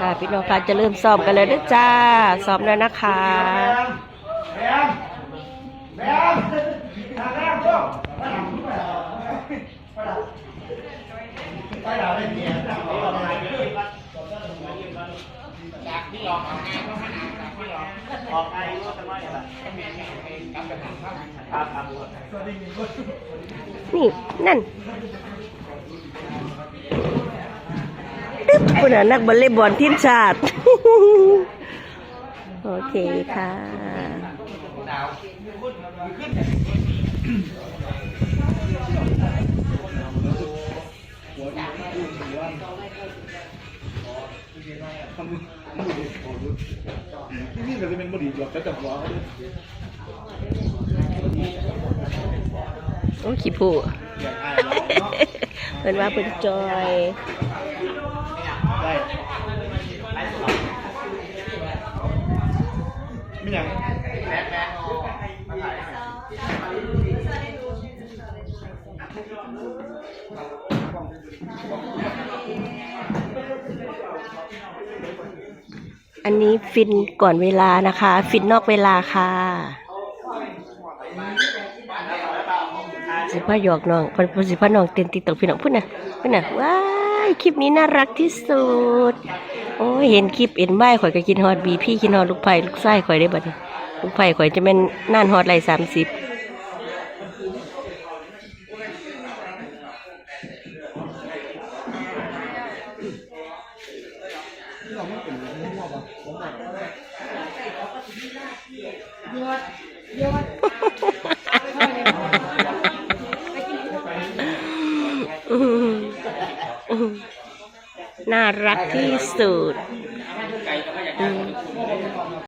ค่ะพี่น้องคะจะเริ่มซ้อมกันเลยนะจ้าซ้อมแล้วนะคะแบมแบมทางแรกก็ไปหลังไปหลังไปหลังไปหลังได้เมียจ ออกไอกไงก็จะไม่อะไรครับครับนี่ นั่นตึ๊บคุณนักบอลเล่บอลทีมชาติ โอเคค่ะ นี่ก็จะเป็นบดีหลอกจะจับหัวเขาด้วยโอ้ขี้ผู้เป็นว่าเป็นจอยได้ไม่อย่าง อันนี้ฟินก่อนเวลานะคะ ฟินนอกเวลาค่ะสิพ่อหยอกน้องพันสิพ่อน้องเต้นติ๊กตอกพี่น้องพูดนะพูดนะว้ายคลิปนี้น่ารักที่สุดโอ้เห็นคลิปเอ็นไม้ข่อยก็กินฮอตบีพี่กินฮอตลูกไผ่ลูกไส้ข่อยได้บัดลูกไผ่ข่อยจะเป็นน่านฮอตไรสามสิบ น่ารักที่สุด